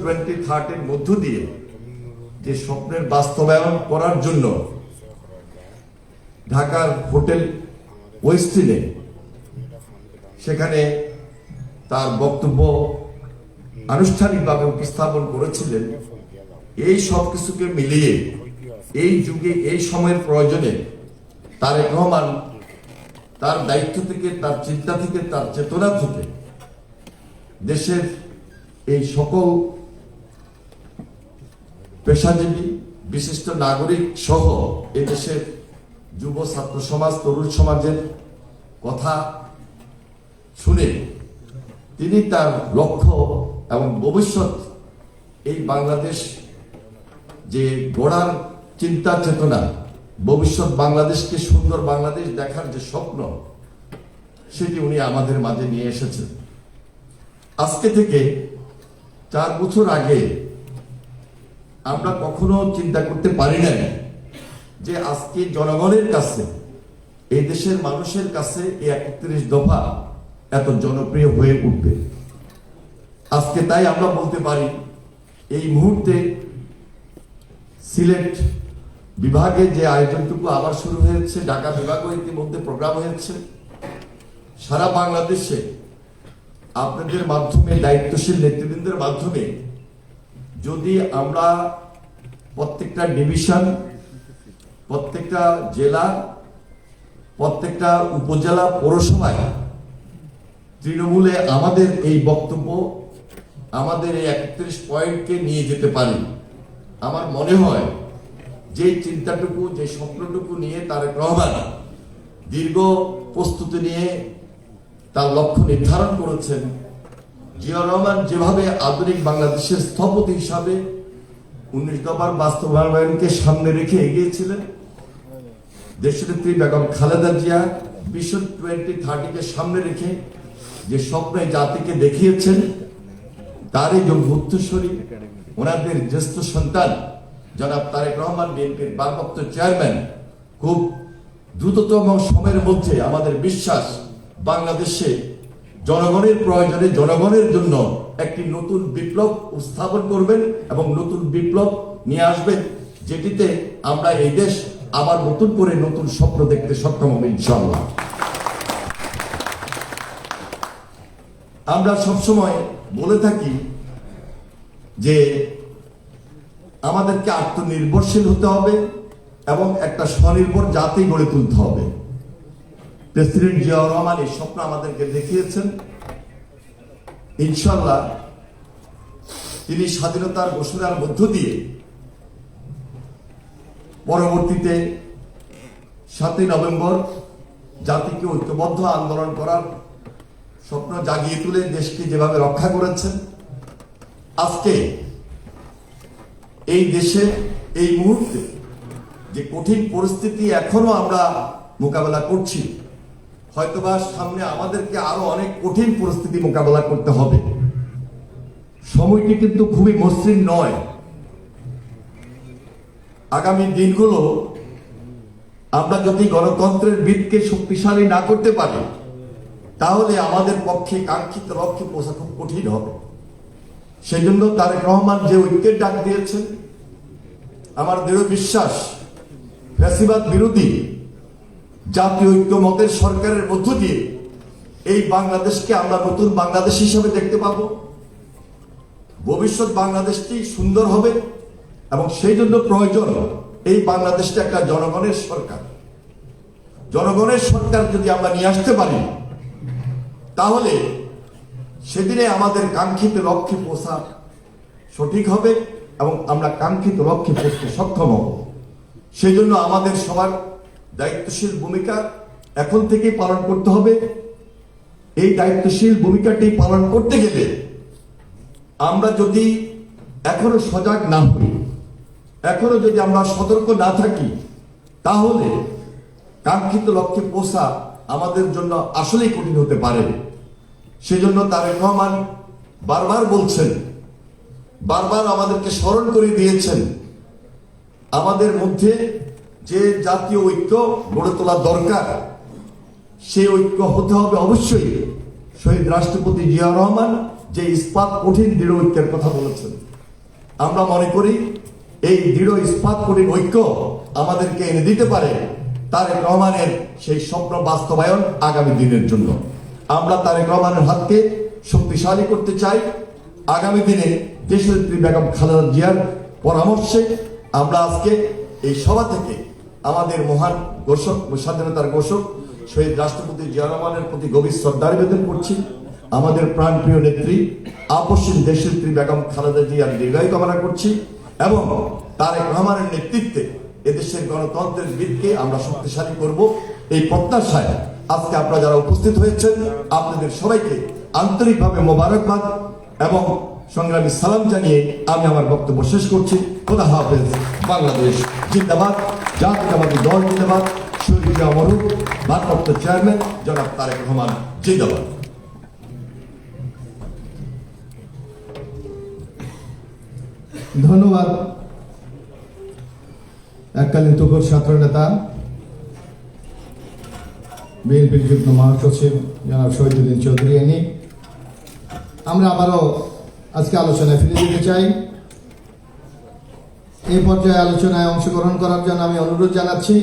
Twenty থার্টির মধ্য দিয়ে যে স্বপ্নের বাস্তবায়ন করার জন্য ঢাকার হোটেল ওয়েস্টিনে সেখানে তার বক্তব্য আনুষ্ঠানিকভাবে উপস্থাপন করেছিলেন। এই সব কিছুকে মিলিয়ে এই যুগে, এই সময়ের প্রয়োজনে তারেক রহমান তার দায়িত্ব থেকে, তার চিন্তা থেকে, তার চেতনা থেকে দেশের এই সকল পেশাজীবী, বিশিষ্ট নাগরিক সহ দেশের যুব, ছাত্র সমাজ, তরুণ সমাজের কথা শুনে তিনি তার লক্ষ্য এবং ভবিষ্যৎ এই বাংলাদেশ যে গড়ার চিন্তা চেতনা, ভবিষ্যৎ বাংলাদেশকে সুন্দর বাংলাদেশ দেখার যে স্বপ্ন, সেটি উনি আমাদের মাঝে নিয়ে এসেছেন। আজকে থেকে চার বছর আগে আমরা কখনো চিন্তা করতে পারি না যে আজকে জনগণের কাছে, এই দেশের মানুষের কাছে এই একত্রিশ দফা এত জনপ্রিয় হয়ে উঠবে। আজকে তাই আমরা বলতে পারি, এই মুহূর্তে সিলেট বিভাগে যে আয়োজনটুকু আবার শুরু হয়েছে, ঢাকা বিভাগও ইতিমধ্যে প্রোগ্রাম হয়েছে। সারা বাংলাদেশে আপনাদের মাধ্যমে, দায়িত্বশীল নেতৃবৃন্দের মাধ্যমে যদি আমরা প্রত্যেকটা ডিভিশন, প্রত্যেকটা জেলা, প্রত্যেকটা উপজেলা পৌরসভায় তৃণমূলে আমাদের এই বক্তব্য, আমাদের এই একত্রিশ পয়েন্টকে নিয়ে যেতে পারি। আমার মনে হয় যে চিন্তাটুকু, যে স্বপ্নটুকু নিয়ে তারেক রহমান দীর্ঘ প্রস্তুতি নিয়ে তার লক্ষ্য নির্ধারণ করেছেন। জিয়া রহমান যেভাবে আধুনিক বাংলাদেশের স্থপতি হিসাবে উনিশ দফার বাস্তবায়নকে সামনে রেখে এগিয়েছিলেন। দেশনেত্রী বেগম খালেদা জিয়া মিশন টোয়েন্টি থার্টিকে সামনে রেখে যে স্বপ্নে জাতিকে দেখিয়েছেন, তারই যোগ্য উত্তরস্বরী ওনাদের জ্যেষ্ঠ সন্তান জনাব তারেক রহমান, বিএনপির ভারপ্রাপ্ত চেয়ারম্যান, খুব দ্রুততম সময়ের মধ্যে আমাদের বিশ্বাস বাংলাদেশে জনগণের প্রয়োজনে জনগণের জন্য একটি নতুন বিপ্লব স্থাপন করবেন এবং নতুন বিপ্লব নিয়ে আসবেন, যেটিতে আমরা এই দেশ আবার নতুন করে নতুন স্বপ্ন দেখতে সক্ষম হবে ইনশাল্লাহ আমরা সবসময় বলে থাকি যে আমাদেরকে আত্মনির্ভরশীল হতে হবে এবং একটা স্বনির্ভর জাতি গড়ে তুলতে হবে। প্রেসিডেন্ট জিয়াউর রহমান এই স্বপ্ন আমাদেরকে দেখিয়েছেন। ইনশাল্লাহ তিনি স্বাধীনতার ঘোষণার মধ্য দিয়ে পরবর্তীতে সাতই নভেম্বর জাতিকে ঐক্যবদ্ধ আন্দোলন করার স্বপ্ন জাগিয়ে তুলে দেশকে যেভাবে রক্ষা করেছেন, আজকে এই দেশে, এই মুহূর্তে যে কঠিন পরিস্থিতি এখনও আমরা মোকাবেলা করছি হয়তোবা সামনে আমাদেরকে আরও অনেক কঠিন পরিস্থিতি মোকাবেলা করতে হবে। সময়টি কিন্তু খুবই মসৃণ নয়। আগামী দিনগুলো আমরা যদি গণতন্ত্রের ভিতকে শক্তিশালী না করতে পারি, তাহলে আমাদের পক্ষে কাঙ্ক্ষিত লক্ষ্যে পৌঁছা খুব কঠিন হবে। সেই জন্য তারেক রহমান যে ঐক্যের ডাক দিয়েছেন, আমার দৃঢ় বিশ্বাস, ফ্যাসিবাদ বিরোধী জাতীয় ঐক্যমতের সরকারের মধ্য দিয়ে এই বাংলাদেশকে আমরা নতুন বাংলাদেশ হিসেবে দেখতে পাব। ভবিষ্যৎ বাংলাদেশটি সুন্দর হবে এবং সেই জন্য প্রয়োজন এই বাংলাদেশটা একটা জনগণের সরকার। জনগণের সরকার যদি আমরা নিয়ে আসতে পারি, তাহলে সেদিনে আমাদের কাঙ্ক্ষিত লক্ষ্যে পৌঁছা সঠিক হবে এবং আমরা কাঙ্ক্ষিত লক্ষ্যে পৌঁছতে সক্ষম হব। সেই জন্য আমাদের সবার দায়িত্বশীল ভূমিকা এখন থেকেই পালন করতে হবে। এই দায়িত্বশীল ভূমিকাটি পালন করতে গেলে আমরা যদি এখনও সজাগ না হই, এখনও যদি আমরা সতর্ক না থাকি, তাহলে কাঙ্ক্ষিত লক্ষ্যে পৌঁছা আমাদের জন্য আসলেই কঠিন হতে পারে। সেজন্য তারেক রহমান বারবার বলছেন, বারবার আমাদেরকে স্মরণ করে দিয়েছেন, আমাদের মধ্যে যে জাতীয় ঐক্য গড়ে তোলা দরকার সেই ঐক্য হতে হবে অবশ্যই শহীদ রাষ্ট্রপতি জিয়া রহমান, যে ইস্পাত কঠিন দৃঢ় ঐক্যের কথা বলেছেন। আমরা মনে করি এই দৃঢ় ইস্পাত কঠিন ঐক্য আমাদেরকে এনে দিতে পারে তারেক রহমানের সেই স্বপ্ন বাস্তবায়ন আগামী দিনের জন্য। আমরা তারেক রহমানের হাতকে শক্তিশালী করতে চাই। আগামী দিনে দেশনেত্রী বেগম খালেদা জিয়ার পরামর্শে আমরা আজকে এই সভা থেকে আমাদের মহান ঘোষক, স্বাধীনতার ঘোষক, শহীদ রাষ্ট্রপতি জিয়া রহমানের প্রতি গভীর শ্রদ্ধা নিবেদন করছি। আমাদের প্রাণপ্রিয় নেত্রী, আপসীন দেশনেত্রী বেগম খালেদা জিয়ার দীর্ঘায়ু কামনা করছি এবং তারেক রহমানের নেতৃত্বে এদেশের গণতন্ত্রের বীরকে আমরা শক্তিশালী করব। এই প্রত্যাশায় আজকে আপনারা যারা উপস্থিত হয়েছেন, আপনাদের সবাইকে আন্তরিকভাবে মোবারকবাদ এবং সংগ্রামী সালাম জানিয়ে আমি আমার বক্তব্য শেষ করছি। খোদা হাফেজ। বাংলাদেশ জিন্দাবাদ। জাতীয়তাবাদী দল জিন্দাবাদ। শহীদ অমরুক ভারপ্রাপ্ত চেয়ারম্যান জনাব তারেক রহমান জিন্দাবাদ। ধন্যবাদ। এককালীন তুকর ছাত্র নেতা, বিএনপির যুগ্ম মহাসচিব জনাব শহীদুদ্দিন চৌধুরী এনি আমরা আবারও আজকে আলোচনায় ফিরে যেতে চাই। এই পর্যায়ে আলোচনায় অংশগ্রহণ করার জন্য আমি অনুরোধ জানাচ্ছি,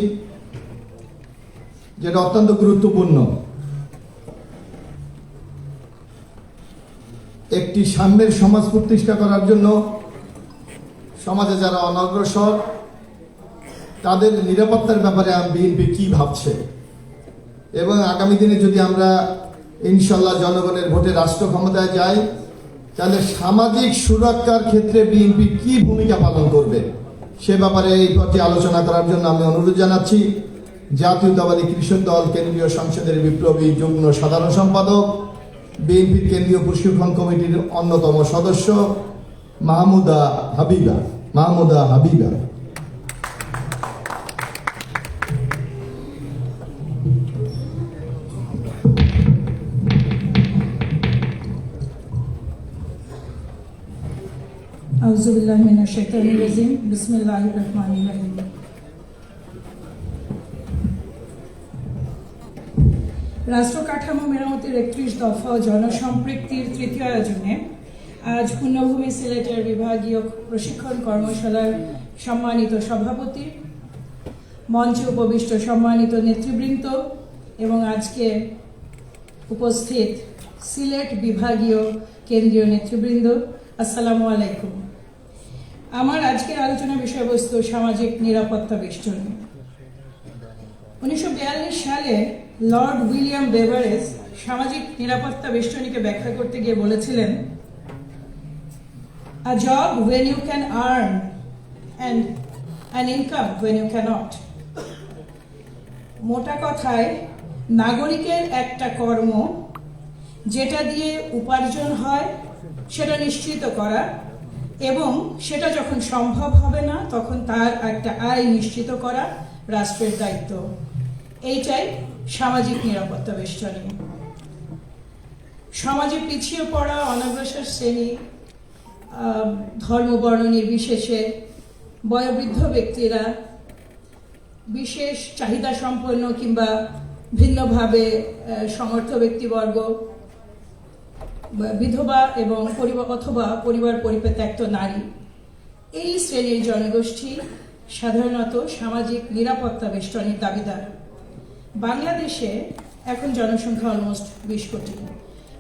যেটা অত্যন্ত গুরুত্বপূর্ণ, একটি সাম্যের সমাজ প্রতিষ্ঠা করার জন্য সমাজে যারা অনগ্রসর, তাদের নিরাপত্তার ব্যাপারে বিএনপি কি ভাবছে? এবং আগামী দিনে যদি আমরা ইনশাল্লাহ জনগণের ভোটে রাষ্ট্র ক্ষমতায় যাই তাহলে সামাজিক সুরক্ষার ক্ষেত্রে বিএনপি কি ভূমিকা পালন করবে? সে ব্যাপারে এই পথে আলোচনা করার জন্য আমি অনুরোধ জানাচ্ছি। জাতীয়তাবাদী কৃষক দল কেন্দ্রীয় সংসদের বিপ্লবী যুগ্ম সাধারণ সম্পাদক, বিএনপির কেন্দ্রীয় প্রশিক্ষণ কমিটির অন্যতম সদস্য মাহমুদা হাবিবা। মাহমুদা হাবিবা। রাষ্ট্র কাঠামো একত্রিশ দফা জনসম্পৃক্তির তৃতীয় আয়োজনে আজ পূর্ণভূমি সিলেটের বিভাগীয় প্রশিক্ষণ কর্মশালার সম্মানিত সভাপতি, মঞ্চে উপবিষ্ট সম্মানিত নেতৃবৃন্দ এবং আজকে উপস্থিত সিলেট বিভাগীয় কেন্দ্রীয় নেতৃবৃন্দ, আসসালামু আলাইকুম। আমার আজকের আলোচনা বিষয়বস্তু সামাজিক নিরাপত্তা বেষ্টনী উনিশশো সালে লর্ড উইলিয়াম বেভারেজ সামাজিক নিরাপত্তা বেষ্টনীকে ব্যাখ্যা করতে গিয়ে বলেছিলেন, A job when you can earn and an income when you cannot. মোটা কথায়, নাগরিকের একটা কর্ম, যেটা দিয়ে উপার্জন হয়, সেটা নিশ্চিত করা এবং সেটা যখন সম্ভব হবে না তখন তার একটা আয় নিশ্চিত করা রাষ্ট্রের দায়িত্ব। এইটাই সামাজিক নিরাপত্তা বেষ্টনী। সমাজে পিছিয়ে পড়া অনগ্রসর শ্রেণি আহ, ধর্ম বর্ণ নির্বিশেষে বয়োবৃদ্ধ ব্যক্তিরা বিশেষ চাহিদা সম্পন্ন কিংবা ভিন্নভাবে সমর্থ ব্যক্তিবর্গ বিধবা এবং পরিবার, অথবা পরিবার পরিত্যক্ত নারী। এই শ্রেণির জনগোষ্ঠী সাধারণত সামাজিক নিরাপত্তা বেষ্টনীর দাবিদার। বাংলাদেশে এখন জনসংখ্যা অলমোস্ট বিশ কোটি।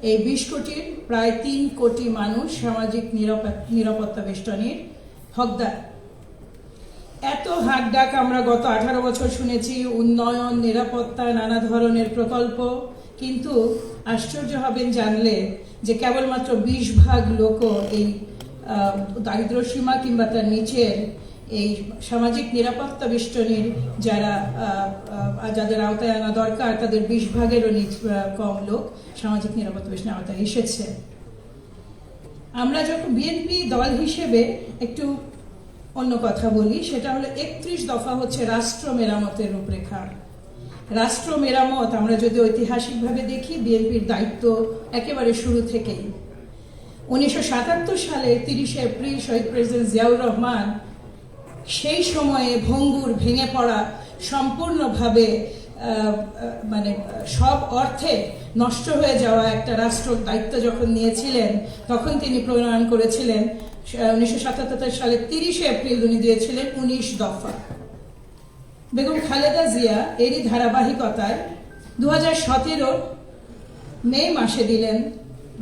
এই বিশ কোটির প্রায় তিন কোটি মানুষ সামাজিক নিরাপত- নিরাপত্তা বেষ্টনীর হকদার। এত হাক ডাক আমরা গত আঠারো বছর শুনেছি, উন্নয়ন, নিরাপত্তা, নানা ধরনের প্রকল্প কিন্তু আশ্চর্য হবেন জানলে যে কেবলমাত্র বিশ ভাগ লোক এই দারিদ্র সীমা কিংবা তার নিচের এই সামাজিক নিরাপত্তা বেষ্টনীর যারা যাদের আওতায় আনা দরকার, তাদের বিশ ভাগেরও নিচ কম লোক সামাজিক নিরাপত্তা বেষ্টনীর আওতায় এসেছে। আমরা যখন বিএনপি দল হিসেবে একটু অন্য কথা বলি, সেটা হলো একত্রিশ দফা হচ্ছে রাষ্ট্র মেরামতের রূপরেখা। রাষ্ট্র মেরামত আমরা যদি ঐতিহাসিকভাবে দেখি, বিএনপির দায়িত্ব একেবারে শুরু থেকেই। উনিশশো সাতাত্তর সালে তিরিশে এপ্রিল শহীদ প্রেসিডেন্ট জিয়াউর রহমান সেই সময়ে ভঙ্গুর ভেঙে পড়া সম্পূর্ণভাবে মানে সব অর্থে নষ্ট হয়ে যাওয়া একটা রাষ্ট্র দায়িত্ব যখন নিয়েছিলেন, তখন তিনি প্রণয়ন করেছিলেন উনিশশো সাতাত্তর সালে তিরিশে এপ্রিল উনি দিয়েছিলেন উনিশ দফা। বেগম খালেদা জিয়া এরই ধারাবাহিকতায় দু হাজার সতেরো মে মাসে দিলেন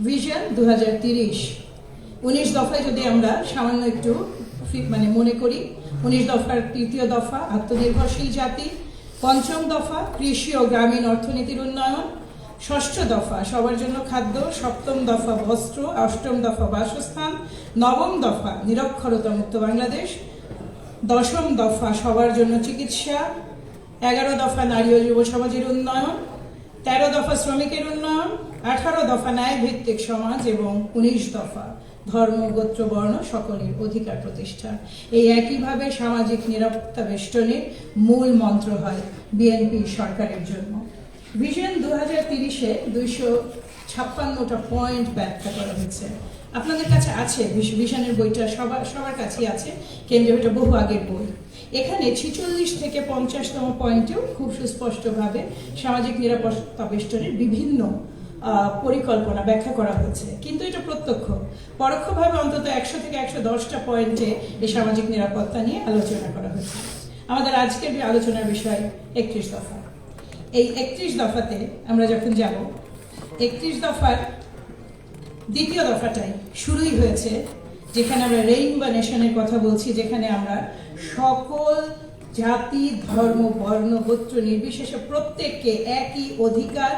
ভিশন দু হাজার তিরিশ। উনিশ দফায় যদি আমরা সামান্য একটু মানে মনে করি, উনিশ দফার তৃতীয় দফা আত্মনির্ভরশীল জাতি, পঞ্চম দফা কৃষি ও গ্রামীণ অর্থনীতির উন্নয়ন, ষষ্ঠ দফা সবার জন্য খাদ্য, সপ্তম দফা বস্ত্র, অষ্টম দফা বাসস্থান, নবম দফা নিরক্ষরতা মুক্ত বাংলাদেশ দশম দফা সবার জন্য চিকিৎসা, এগারো দফা নারী ও যুব সমাজের উন্নয়ন, তেরো দফা শ্রমিকের উন্নয়ন, আঠারো দফা ন্যায় ভিত্তিক সমাজ এবং উনিশ দফা ধর্ম, গোত্র, বর্ণ সকলের অধিকার প্রতিষ্ঠা। এই একইভাবে সামাজিক নিরাপত্তা বেষ্টনীর মূল মন্ত্র হয় বিএনপি সরকারের জন্য। ভিশন দু হাজার তিরিশে দুইশো ছাপ্পান্নটা পয়েন্ট ব্যাখ্যা করা হয়েছে। আপনাদের কাছে আছে ভিশ- ভিশনের বইটা সবার সবার কাছেই আছে, কেন্দ্রীয় এটা বহু আগের বই। এখানে ছিচল্লিশ থেকে পঞ্চাশতম পয়েন্টেও খুব সুস্পষ্টভাবে সামাজিক নিরাপত্তা বেষ্টনের বিভিন্ন পরিকল্পনা ব্যাখ্যা করা হয়েছে। কিন্তু এটা প্রত্যক্ষ। পরোক্ষভাবে অন্তত একশো থেকে একশো দশটা পয়েন্টে এই সামাজিক নিরাপত্তা নিয়ে আলোচনা করা হয়েছে। আমাদের আজকের আলোচনার বিষয়, একত্রিশ দফা। এই একত্রিশ দফাতে আমরা যখন যাব, একত্রিশ দফার দ্বিতীয় দফাটাই শুরুই হয়েছে, যেখানে আমরা রেইনবো নেশনের কথা বলছি, যেখানে আমরা সকল জাতি, ধর্ম, বর্ণ, গোত্র নির্বিশেষে প্রত্যেককে একই অধিকার,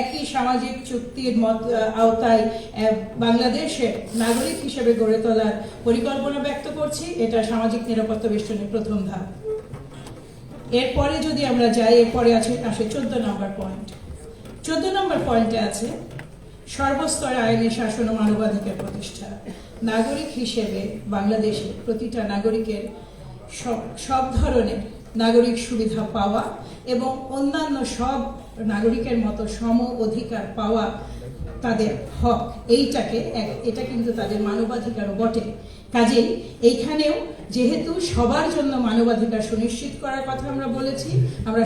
একই সামাজিক চুক্তির মত, আওতায় বাংলাদেশের নাগরিক হিসেবে গড়ে তোলার পরিকল্পনা ব্যক্ত করছি। এটা সামাজিক নিরাপত্তা বেষ্টনের প্রথম ধাপ। এরপরে যদি আমরা যাই, এরপরে আছে, আসে চোদ্দ নম্বর পয়েন্ট। চোদ্দ নম্বর পয়েন্টে আছে সর্বস্তরে আইনি শাসন ও মানবাধিকার প্রতিষ্ঠা। নাগরিক হিসেবে বাংলাদেশে প্রতিটা নাগরিকের সব সব ধরনের নাগরিক সুবিধা পাওয়া এবং অন্যান্য সব নাগরিকের মতো সম অধিকার পাওয়া তাদের হক। এইটাকে এটা কিন্তু তাদের মানবাধিকারও বটে। কাজেই এইখানেও যেহেতু সবার জন্য মানবাধিকার সুনিশ্চিত করার কথা আমরা বলেছি, আমরা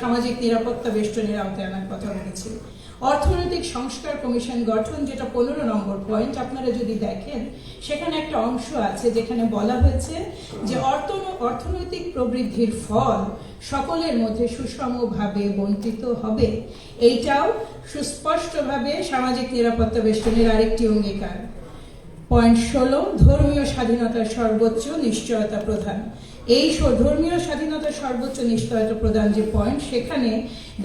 সামাজিক নিরাপত্তা বেষ্টনের আওতায় আনার কথা বলেছি। অর্থনৈতিক সংস্কার কমিশন গঠন, যেটা পনেরো নম্বর পয়েন্ট আপনারা যদি দেখেন, সেখানে একটা অংশ আছে যেখানে বলা হয়েছে যে অর্থ, অর্থনৈতিক প্রবৃদ্ধির ফল সকলের মধ্যে সুষমভাবে বন্টিত হবে। এইটাও সুস্পষ্টভাবে সামাজিক নিরাপত্তা বেষ্টনের আরেকটি অঙ্গীকার। পয়েন্ট ষোলো, ধর্মীয় স্বাধীনতার সর্বোচ্চ নিশ্চয়তা প্রদান এই ধর্মীয় স্বাধীনতার সর্বোচ্চ নিশ্চয়তা প্রদান যে পয়েন্ট সেখানে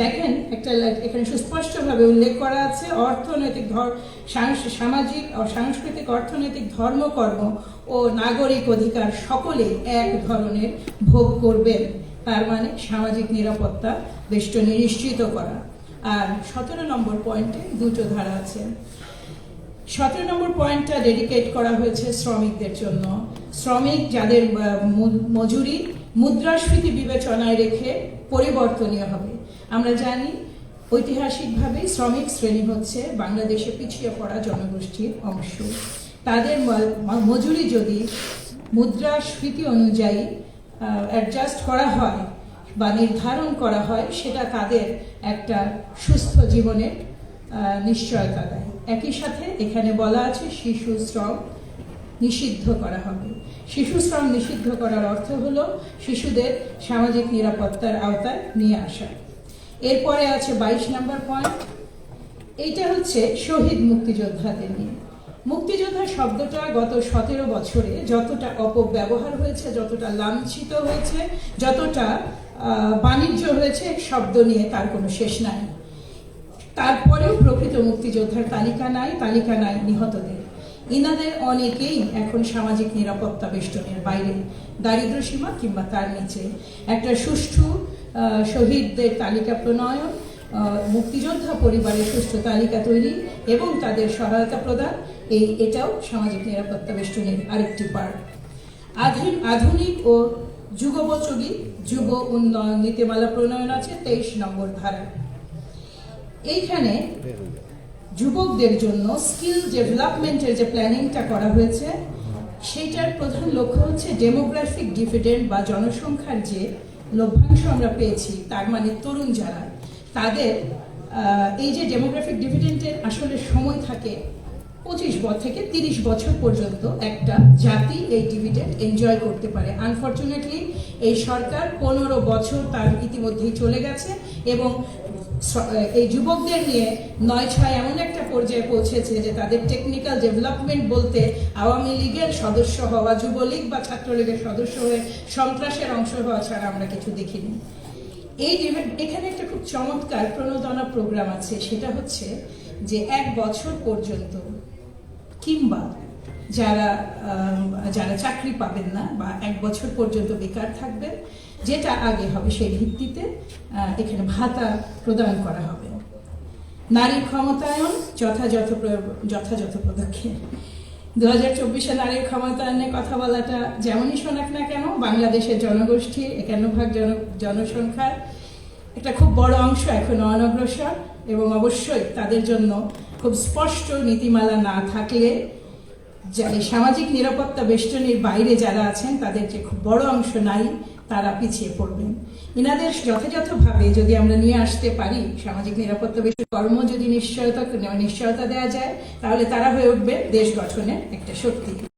দেখেন একটা এখানে সুস্পষ্টভাবে উল্লেখ করা আছে, অর্থনৈতিক সামাজিক ও সাংস্কৃতিক, অর্থনৈতিক ধর্মকর্ম ও নাগরিক অধিকার সকলে এক ধরনের ভোগ করবেন। তার মানে সামাজিক নিরাপত্তা বেষ্টনী নিশ্চিত করা। আর সতেরো নম্বর পয়েন্টে দুটো ধারা আছে। সতেরো নম্বর পয়েন্টটা ডেডিকেট করা হয়েছে শ্রমিকদের জন্য। শ্রমিক যাদের মজুরি মুদ্রাস্ফীতি বিবেচনায় রেখে পরিবর্তনীয় হবে। আমরা জানি ঐতিহাসিকভাবে শ্রমিক শ্রেণি হচ্ছে বাংলাদেশে পিছিয়ে পড়া জনগোষ্ঠীর অংশ। তাদের মজুরি যদি মুদ্রাস্ফীতি অনুযায়ী অ্যাডজাস্ট করা হয় বা নির্ধারণ করা হয়, সেটা তাদের একটা সুস্থ জীবনের নিশ্চয়তা দেয়। একই সাথে এখানে বলা আছে শিশু শ্রম নিষিদ্ধ করা হবে। শিশু শ্রম নিষিদ্ধ করার অর্থ হলো শিশুদের সামাজিক নিরাপত্তার আওতায় নিয়ে আসা। এরপরে আছে বাইশ নম্বর পয়েন্ট এইটা হচ্ছে শহীদ মুক্তিযোদ্ধাদের নিয়ে। মুক্তিযোদ্ধা শব্দটা গত সতেরো বছরে যতটা অপব্যবহার হয়েছে, যতটা লাঞ্ছিত হয়েছে, যতটা বাণিজ্য হয়েছে, শব্দ নিয়ে তার কোনো শেষ নাই। তারপরেও প্রকৃত মুক্তিযোদ্ধার তালিকা নাই তালিকা নাই নিহতদের। ইনাদের অনেকেই এখন সামাজিক নিরাপত্তা বেষ্টনের বাইরে দারিদ্র সীমা কিংবা তার নিচে। একটা সুষ্ঠু শহীদদের তালিকা প্রণয়ন মুক্তিযোদ্ধা পরিবারের সুষ্ঠু তালিকা তৈরি এবং তাদের সহায়তা প্রদান, এই এটাও সামাজিক নিরাপত্তা বেষ্টনের আরেকটি পার্ট। আধুনিক ও যুগোপযোগী যুব উন্নয়ন নীতিমালা প্রণয়ন আছে তেইশ নম্বর ধারা এইখানে যুবকদের জন্য স্কিল ডেভেলপমেন্টের যে প্ল্যানিংটা করা হয়েছে, সেইটার প্রধান লক্ষ্য হচ্ছে ডেমোগ্রাফিক ডিভিডেন্ড বা জনসংখ্যার যে লভ্যাংশ আমরা পেয়েছি, তার মানে তরুণ যারা, তাদের এই যে ডেমোগ্রাফিক ডিভিডেন্টের আসলে সময় থাকে পঁচিশ বছর থেকে তিরিশ বছর পর্যন্ত একটা জাতি এই ডিভিডেন্ড এনজয় করতে পারে। আনফর্চুনেটলি এই সরকার পনেরো বছর তার ইতিমধ্যেই চলে গেছে এবং এই যুবকদের নিয়ে নয় ছয় এমন একটা পর্যায়ে পৌঁছেছে যে তাদের টেকনিক্যাল ডেভেলপমেন্ট বলতে আওয়ামী লীগের সদস্য হওয়া, যুবলীগ বা ছাত্রলীগের সদস্য হয়ে সন্ত্রাসের অংশ হওয়া ছাড়া আমরা কিছু দেখিনি। এই এখানে একটা খুব চমৎকার প্রণোদনা প্রোগ্রাম আছে, সেটা হচ্ছে যে এক বছর পর্যন্ত কিংবা যারা যারা চাকরি পাবেন না বা এক বছর পর্যন্ত বেকার থাকবেন যেটা আগে হবে সেই ভিত্তিতে এখানে ভাতা প্রদান করা হবে। নারী ক্ষমতায়ন যথাযথ যথাযথ পদক্ষেপ। দু হাজার চব্বিশে নারীর ক্ষমতায়নের কথা বলাটা যেমনই শোনাক না কেন, বাংলাদেশের জনগোষ্ঠী একান্ন ভাগ জন, জনসংখ্যার একটা খুব বড় অংশ এখন অনগ্রসর এবং অবশ্যই তাদের জন্য খুব স্পষ্ট নীতিমালা না থাকলে সামাজিক নিরাপত্তা বেষ্টনীর বাইরে যারা আছেন, তাদের যে খুব বড় অংশ নাই তারা পিছিয়ে পড়বেন। ইনাদের যথাযথভাবে যদি আমরা নিয়ে আসতে পারি, সামাজিক নিরাপত্তা বিষয়ে কর্ম যদি নিশ্চয়তা নিশ্চয়তা দেওয়া যায়, তাহলে তারা হয়ে উঠবে দেশ গঠনের একটা শক্তি।